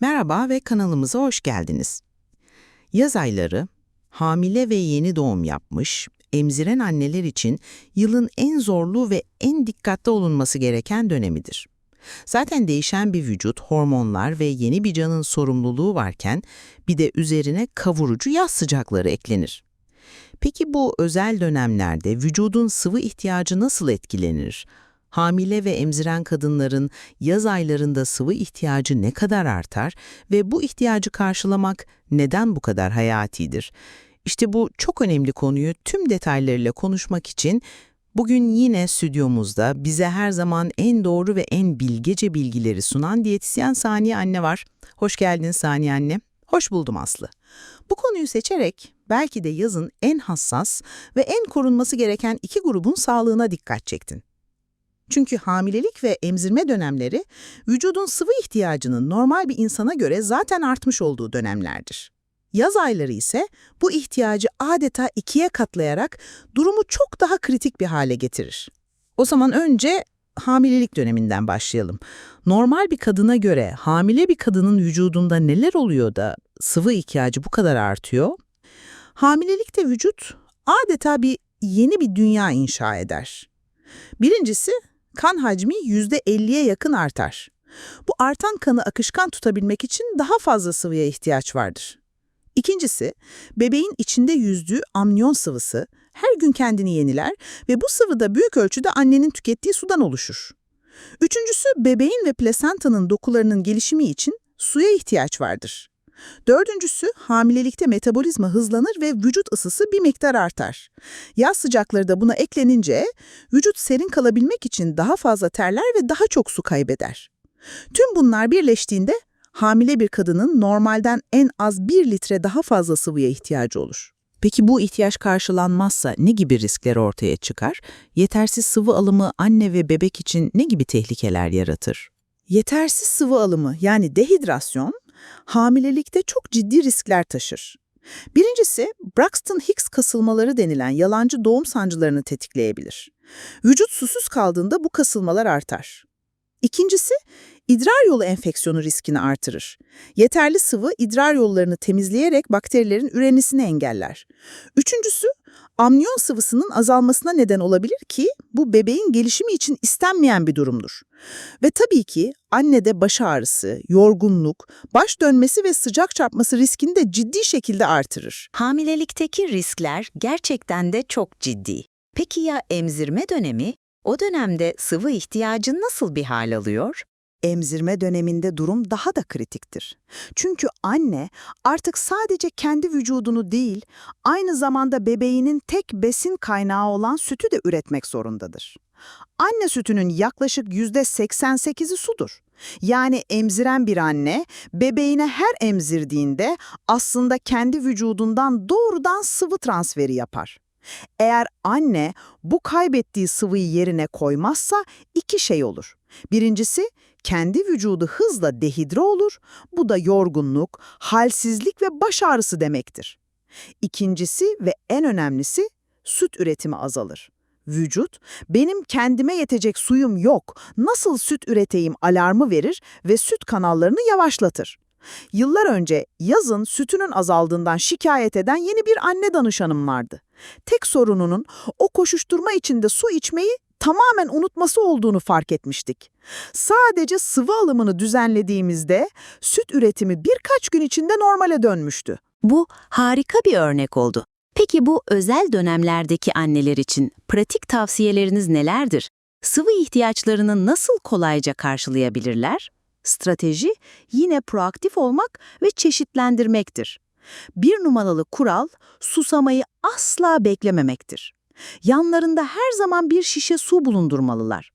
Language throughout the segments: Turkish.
Merhaba ve kanalımıza hoş geldiniz. Yaz ayları, hamile ve yeni doğum yapmış, emziren anneler için yılın en zorlu ve en dikkatli olunması gereken dönemidir. Zaten değişen bir vücut, hormonlar ve yeni bir canın sorumluluğu varken bir de üzerine kavurucu yaz sıcakları eklenir. Peki bu özel dönemlerde vücudun sıvı ihtiyacı nasıl etkilenir? Hamile ve emziren kadınların yaz aylarında sıvı ihtiyacı ne kadar artar ve bu ihtiyacı karşılamak neden bu kadar hayatidir? İşte bu çok önemli konuyu tüm detaylarıyla konuşmak için bugün yine stüdyomuzda bize her zaman en doğru ve en bilgece bilgileri sunan diyetisyen Saniye Anne var. Hoş geldin Saniye Anne. Hoş buldum Aslı. Bu konuyu seçerek belki de yazın en hassas ve en korunması gereken iki grubun sağlığına dikkat çektin. Çünkü hamilelik ve emzirme dönemleri vücudun sıvı ihtiyacının normal bir insana göre zaten artmış olduğu dönemlerdir. Yaz ayları ise bu ihtiyacı adeta ikiye katlayarak durumu çok daha kritik bir hale getirir. O zaman önce hamilelik döneminden başlayalım. Normal bir kadına göre hamile bir kadının vücudunda neler oluyor da sıvı ihtiyacı bu kadar artıyor? Hamilelikte vücut adeta bir yeni bir dünya inşa eder. Birincisi kan hacmi %50'ye yakın artar. Bu artan kanı akışkan tutabilmek için daha fazla sıvıya ihtiyaç vardır. İkincisi, bebeğin içinde yüzdüğü amniyon sıvısı her gün kendini yeniler ve bu sıvı da büyük ölçüde annenin tükettiği sudan oluşur. Üçüncüsü, bebeğin ve plasentanın dokularının gelişimi için suya ihtiyaç vardır. Dördüncüsü, hamilelikte metabolizma hızlanır ve vücut ısısı bir miktar artar. Yaz sıcakları da buna eklenince vücut serin kalabilmek için daha fazla terler ve daha çok su kaybeder. Tüm bunlar birleştiğinde hamile bir kadının normalden en az 1 litre daha fazla sıvıya ihtiyacı olur. Peki bu ihtiyaç karşılanmazsa ne gibi riskler ortaya çıkar? Yetersiz sıvı alımı anne ve bebek için ne gibi tehlikeler yaratır? Yetersiz sıvı alımı yani dehidrasyon hamilelikte çok ciddi riskler taşır. Birincisi, Braxton Hicks kasılmaları denilen yalancı doğum sancılarını tetikleyebilir. Vücut susuz kaldığında bu kasılmalar artar. İkincisi, idrar yolu enfeksiyonu riskini artırır. Yeterli sıvı idrar yollarını temizleyerek bakterilerin ürenisini engeller. Üçüncüsü, amniyon sıvısının azalmasına neden olabilir ki bu bebeğin gelişimi için istenmeyen bir durumdur. Ve tabii ki annede baş ağrısı, yorgunluk, baş dönmesi ve sıcak çarpması riskini de ciddi şekilde artırır. Hamilelikteki riskler gerçekten de çok ciddi. Peki ya emzirme dönemi? O dönemde sıvı ihtiyacı nasıl bir hal alıyor? Emzirme döneminde durum daha da kritiktir. Çünkü anne artık sadece kendi vücudunu değil, aynı zamanda bebeğinin tek besin kaynağı olan sütü de üretmek zorundadır. Anne sütünün yaklaşık %88'i sudur. Yani emziren bir anne bebeğine her emzirdiğinde aslında kendi vücudundan doğrudan sıvı transferi yapar. Eğer anne bu kaybettiği sıvıyı yerine koymazsa iki şey olur. Birincisi kendi vücudu hızla dehidre olur, bu da yorgunluk, halsizlik ve baş ağrısı demektir. İkincisi ve en önemlisi süt üretimi azalır. Vücut, benim kendime yetecek suyum yok, nasıl süt üreteyim alarmı verir ve süt kanallarını yavaşlatır. Yıllar önce yazın sütünün azaldığından şikayet eden yeni bir anne danışanım vardı. Tek sorununun o koşuşturma içinde su içmeyi tamamen unutması olduğunu fark etmiştik. Sadece sıvı alımını düzenlediğimizde süt üretimi birkaç gün içinde normale dönmüştü. Bu harika bir örnek oldu. Peki bu özel dönemlerdeki anneler için pratik tavsiyeleriniz nelerdir? Sıvı ihtiyaçlarını nasıl kolayca karşılayabilirler? Strateji yine proaktif olmak ve çeşitlendirmektir. Bir numaralı kural susamayı asla beklememektir. Yanlarında her zaman bir şişe su bulundurmalılar.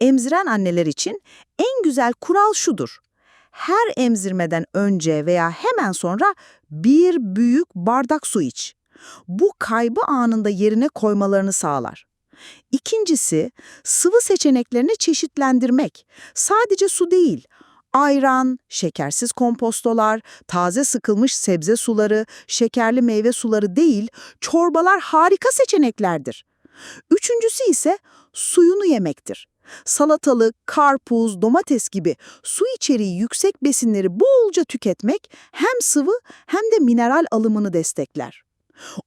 Emziren anneler için en güzel kural şudur. Her emzirmeden önce veya hemen sonra bir büyük bardak su iç. Bu kaybı anında yerine koymalarını sağlar. İkincisi, sıvı seçeneklerini çeşitlendirmek. Sadece su değil, ayran, şekersiz kompostolar, taze sıkılmış sebze suları, şekerli meyve suları değil, çorbalar harika seçeneklerdir. Üçüncüsü ise suyunu yemektir. Salatalık, karpuz, domates gibi su içeriği yüksek besinleri bolca tüketmek hem sıvı hem de mineral alımını destekler.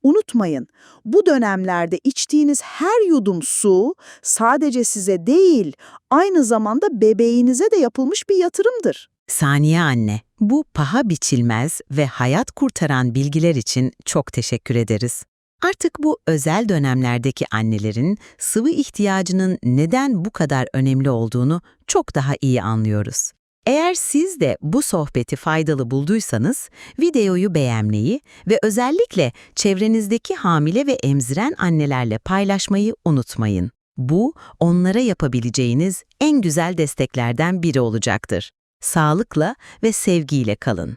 Unutmayın, bu dönemlerde içtiğiniz her yudum su sadece size değil, aynı zamanda bebeğinize de yapılmış bir yatırımdır. Saniye anne, bu paha biçilmez ve hayat kurtaran bilgiler için çok teşekkür ederiz. Artık bu özel dönemlerdeki annelerin sıvı ihtiyacının neden bu kadar önemli olduğunu çok daha iyi anlıyoruz. Eğer siz de bu sohbeti faydalı bulduysanız, videoyu beğenmeyi ve özellikle çevrenizdeki hamile ve emziren annelerle paylaşmayı unutmayın. Bu, onlara yapabileceğiniz en güzel desteklerden biri olacaktır. Sağlıkla ve sevgiyle kalın.